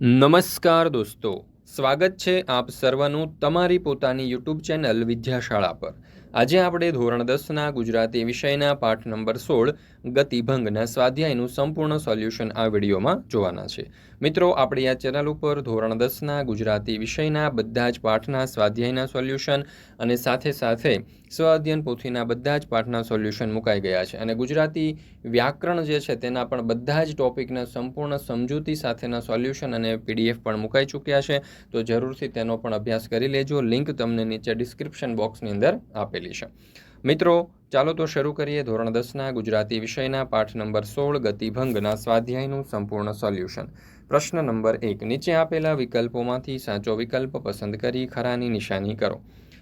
નમસ્કાર દોસ્તો, સ્વાગત છે આપ સર્વનું તમારી પોતાની યુટ્યુબ ચેનલ વિદ્યાશાળા પર. આજે આપણે ધોરણ દસના ગુજરાતી વિષયના પાઠ નંબર સોળ, ગતિભંગના સ્વાધ્યાયનું સંપૂર્ણ સોલ્યુશન આ વિડીયોમાં જોવાના છે. મિત્રો, આપણી આ ચેનલ ઉપર ધોરણ દસના, ગુજરાતી વિષયના, બધા જ પાઠના, સ્વાધ્યાયના સોલ્યુશન અને સાથે સાથે સ્વ અધ્યયન પોથીના બધા જ પાઠના સોલ્યુશન મુકાઈ ગયા છે. અને ગુજરાતી વ્યાકરણ જે છે તેના પણ બધા જ ટોપિકના સંપૂર્ણ સમજૂતી સાથેના સોલ્યુશન અને પીડીએફ પણ મુકાઈ ચૂક્યા છે. તો જરૂરથી તેનો પણ અભ્યાસ કરી લેજો. લિંક તમને નીચે ડિસ્ક્રિપ્શન બોક્સની અંદર આપેલી છે. મિત્રો, ચાલો તો શરૂ કરીએ ધોરણ દસના, ગુજરાતી વિષયના, પાઠ નંબર સોળ, ગતિભંગના સ્વાધ્યાયનું સંપૂર્ણ સોલ્યુશન. પ્રશ્ન નંબર એક, નીચે આપેલા વિકલ્પોમાંથી સાચો વિકલ્પ પસંદ કરી ખરાની નિશાની કરો.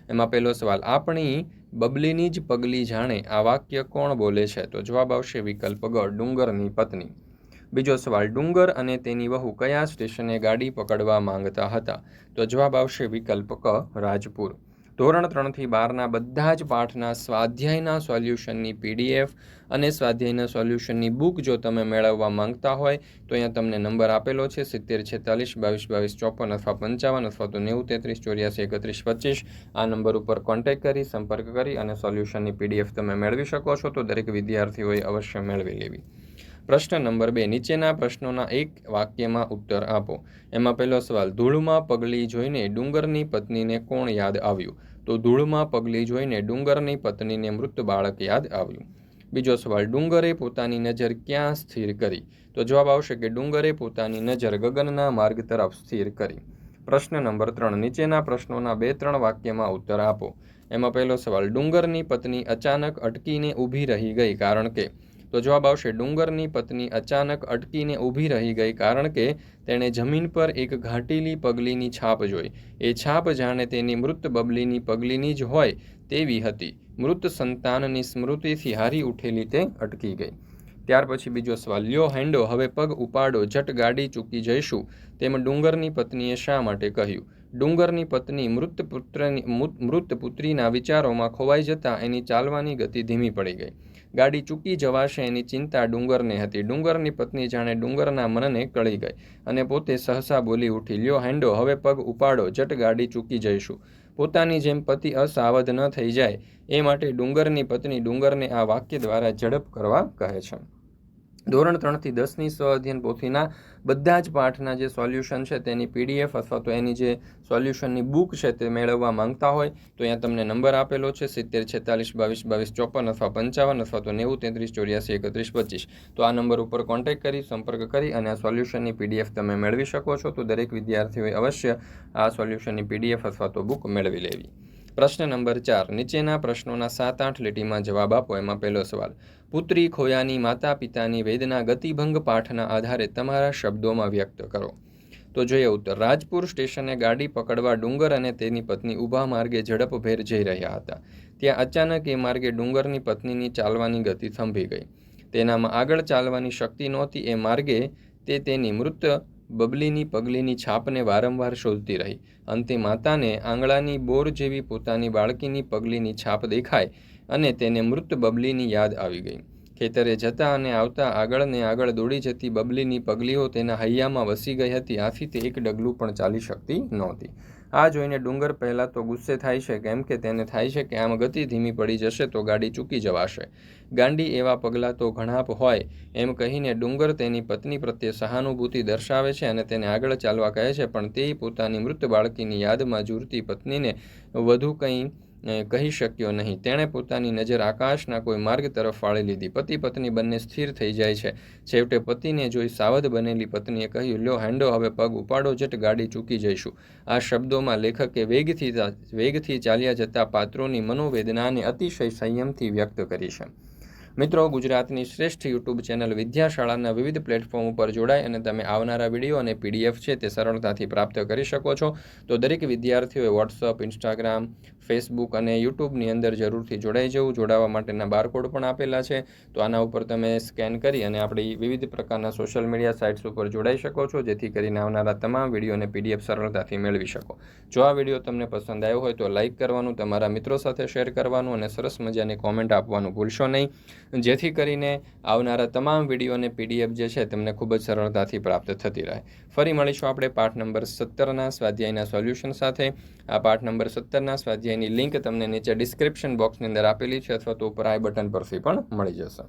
એમાં પહેલો સવાલ, આપણી બબલીની જ પગલી જાણે આ વાક્ય કોણ બોલે છે? તો જવાબ આવશે વિકલ્પ ગ, ડુંગરની પત્ની. બીજો સવાલ, ડુંગર અને તેની વહુ કયા સ્ટેશને ગાડી પકડવા માંગતા હતા? તો જવાબ આવશે વિકલ્પ ક, રાજપુર. ધોરણ ત્રણથી બારના બધા જ પાઠના સ્વાધ્યાયના સોલ્યુશનની પીડીએફ અને સ્વાધ્યાયના સોલ્યુશનની બુક જો તમે મેળવવા માંગતા હોય, તો અહીંયા તમને નંબર આપેલો છે સિત્તેર છેતાલીસ બાવીસ બાવીસ ચોપન અથવા પંચાવન અથવા તો નેવું તેત્રીસ ચોર્યાસી એકત્રીસ પચીસ. આ નંબર ઉપર કોન્ટેક્ટ કરી, સંપર્ક કરી અને સોલ્યુશનની પીડીએફ તમે મેળવી શકો છો તો દરેક વિદ્યાર્થીઓએ અવશ્ય મેળવી લેવી. પ્રશ્ન નંબર બે, નીચેના પ્રશ્નોના એક વાક્યમાં ઉત્તર આપો. એમાં પહેલો સવાલ, ધૂળમાં પગલી જોઈને ડુંગરની પત્નીને કોણ યાદ આવ્યું? તો ધૂળમાં પગલી જોઈને ડુંગરની પત્નીને મૃત બાળક યાદ આવ્યું. બીજો સવાલ, ડુંગરે પોતાની નજર ક્યાં સ્થિર કરી? તો જવાબ આવશે કે ડુંગરે પોતાની નજર ગગનના માર્ગ તરફ સ્થિર કરી. પ્રશ્ન નંબર ત્રણ, નીચેના પ્રશ્નોના બે ત્રણ વાક્યમાં ઉત્તર આપો. એમાં પહેલો સવાલ, ડુંગરની પત્ની અચાનક અટકીને ઊભી રહી ગઈ કારણ કે તો જવાબ આવશે, ડુંગરની પત્ની અચાનક અટકીને ઊભી રહી ગઈ કારણ કે તેણે જમીન પર એક ઘાટીલી પગલીની છાપ જોઈ. એ છાપ જાણે તેની મૃત બબલીની પગલીની જ હોય તેવી હતી. મૃત સંતાનની સ્મૃતિથી હારી ઉઠેલી તે અટકી ગઈ. ત્યાર પછી બીજો સવાલ, લ્યો હેન્ડો હવે પગ ઉપાડો, જટ ગાડી ચૂકી જઈશું. તેમ ડુંગરની પત્નીએ શા માટે કહ્યું? ડુંગરની પત્ની મૃત પુત્રની મૃત પુત્રીના વિચારોમાં ખોવાઈ જતાં એની ચાલવાની ગતિ ધીમી પડી ગઈ. ગાડી ચૂકી જવાશે એની ચિંતા ડુંગરને હતી. ડુંગરની પત્ની જાણે ડુંગરના મનને કળી ગઈ અને પોતે સહસા બોલી ઉઠી, લ્યો હેન્ડો હવે પગ ઉપાડો, જટ ગાડી ચૂકી જઈશું. પોતાની જેમ પતિ અસાવધ ન થઈ જાય, એ માટે ડુંગરની પત્ની ડુંગરને આ વાક્ય દ્વારા ઝડપ કરવા કહે છે. ધોરણ ત્રણથી દસની સ્વ અધ્યયન પોથીના બધા જ પાઠના જે સોલ્યુશન છે તેની પીડીએફ અથવા તો એની જે સોલ્યુશનની બુક છે તે મેળવવા માંગતા હોય, તો અહીંયા તમને નંબર આપેલો છે સિત્તેર છેતાલીસ બાવીસ બાવીસ ચોપન અથવા પંચાવન અથવા તો નેવું તેત્રીસ ચોર્યાસી એકત્રીસ પચીસ. તો આ નંબર ઉપર કોન્ટેક્ટ કરી, સંપર્ક કરી અને આ સોલ્યુશનની પીડીએફ તમે મેળવી શકો છો. તો દરેક વિદ્યાર્થીઓએ અવશ્ય આ સોલ્યુશનની પીડીએફ અથવા તો બુક મેળવી લેવી. પ્રશ્ન નંબર ચાર, નીચેના પ્રશ્નોના સાત આઠ લીટીમાં જવાબ આપો, એમાં પહેલો સવાલ. પુત્રી ખોયાની માતા પિતાની વેદના ગતિભંગ પાઠના આધારે તમારા શબ્દોમાં વ્યક્ત કરો. તો જોઈએ ઉત્તર. રાજપુર સ્ટેશને ગાડી પકડવા ડુંગર અને તેની પત્ની ઊભા માર્ગે ઝડપભેર જઈ રહ્યા હતા. ત્યાં અચાનક એ માર્ગે ડુંગરની પત્નીની ચાલવાની ગતિ થંભી ગઈ. તેનામાં આગળ ચાલવાની શક્તિ નહોતી, એ માર્ગે તે તેની મૃત બબલીની પગલીની છાપને વારંવાર શોધતી રહી. અંતે માતાને આંગળાની બોર જેવી પોતાની બાળકીની પગલીની છાપ દેખાય અને તેને મૃત બબલીની યાદ આવી ગઈ. ખેતરે જતા અને આવતા આગળ ને આગળ દોડી જતી બબલીની પગલીઓ તેના હૈયામાં વસી ગઈ હતી. આથી તે એક ડગલું પણ ચાલી શકતી નહોતી. આ જોઈને ડુંગર પહેલાં તો ગુસ્સે થાય છે, કેમ કે તેને થાય છે કે આમ ગતિ ધીમી પડી જશે તો ગાડી ચૂકી જવાશે. ગાંડી એવા પગલાં તો ઘણાપ હોય, એમ કહીને ડુંગર તેની પત્ની પ્રત્યે સહાનુભૂતિ દર્શાવે છે અને તેને આગળ ચાલવા કહે છે, પણ તે પોતાની મૃત બાળકીની યાદમાં જુરતી પત્નીને વધુ કંઈ કહી શક્યો નહીં. તેણે પોતાની નજર આકાશના કોઈ માર્ગ તરફ વાળી લીધી. પતિ પત્ની બંને સ્થિર થઈ જાય છે. છેવટે પતિને જોઈ સાવધ બનેલી પત્નીએ કહ્યું, લ્યો હેન્ડો હવે પગ ઉપાડો, જટ ગાડી ચૂકી જઈશું. આ શબ્દોમાં લેખકે વેગથી વેગથી ચાલ્યા જતા પાત્રોની મનોવેદનાને અતિશય સંયમથી વ્યક્ત કરી છે. મિત્રો, ગુજરાતની શ્રેષ્ઠ યુટ્યુબ ચેનલ વિદ્યાશાળાના વિવિધ પ્લેટફોર્મ ઉપર જોડાય અને તમે આવનારા વીડિયો અને પીડીએફ છે તે સરળતાથી પ્રાપ્ત કરી શકો છો. તો દરેક વિદ્યાર્થીઓએ વોટ્સઅપ, ઇન્સ્ટાગ્રામ, ફેસબુક અને યુટ્યુબની અંદર જરૂરથી જોડાઈ જવું, જોડાવા માટેના બારકોડ પણ આપેલા છે. તો આના ઉપર તમે સ્કેન કરી અને આપણી વિવિધ પ્રકારના સોશિયલ મીડિયા સાઇટ્સ ઉપર જોડાઈ શકો છો, જેથી કરીને આવનારા તમામ વીડિયો અને પીડીએફ સરળતાથી મેળવી શકો. જો આ વીડિયો તમને પસંદ આવ્યો હોય તો લાઇક કરવાનું, તમારા મિત્રો સાથે શેર કરવાનું અને સરસ મજાની કોમેન્ટ આપવાનું ભૂલશો નહીં. જેથી કરીને આવનારા તમામ વીડિયો અને પીડીએફ જે છે તમને ખૂબ જ સરળતાથી પ્રાપ્ત થતી રહે. ફરી મળીશું આપણે પાઠ નંબર સત્તરના સ્વાધ્યાયના સોલ્યુશન સાથે. આ પાઠ નંબર સત્તરના સ્વાધ્યાયની લિંક તમને નીચે ડિસ્ક્રિપ્શન બોક્સની અંદર આપેલી છે અથવા તો ઉપર આઈ બટન પરથી પણ મળી જશે.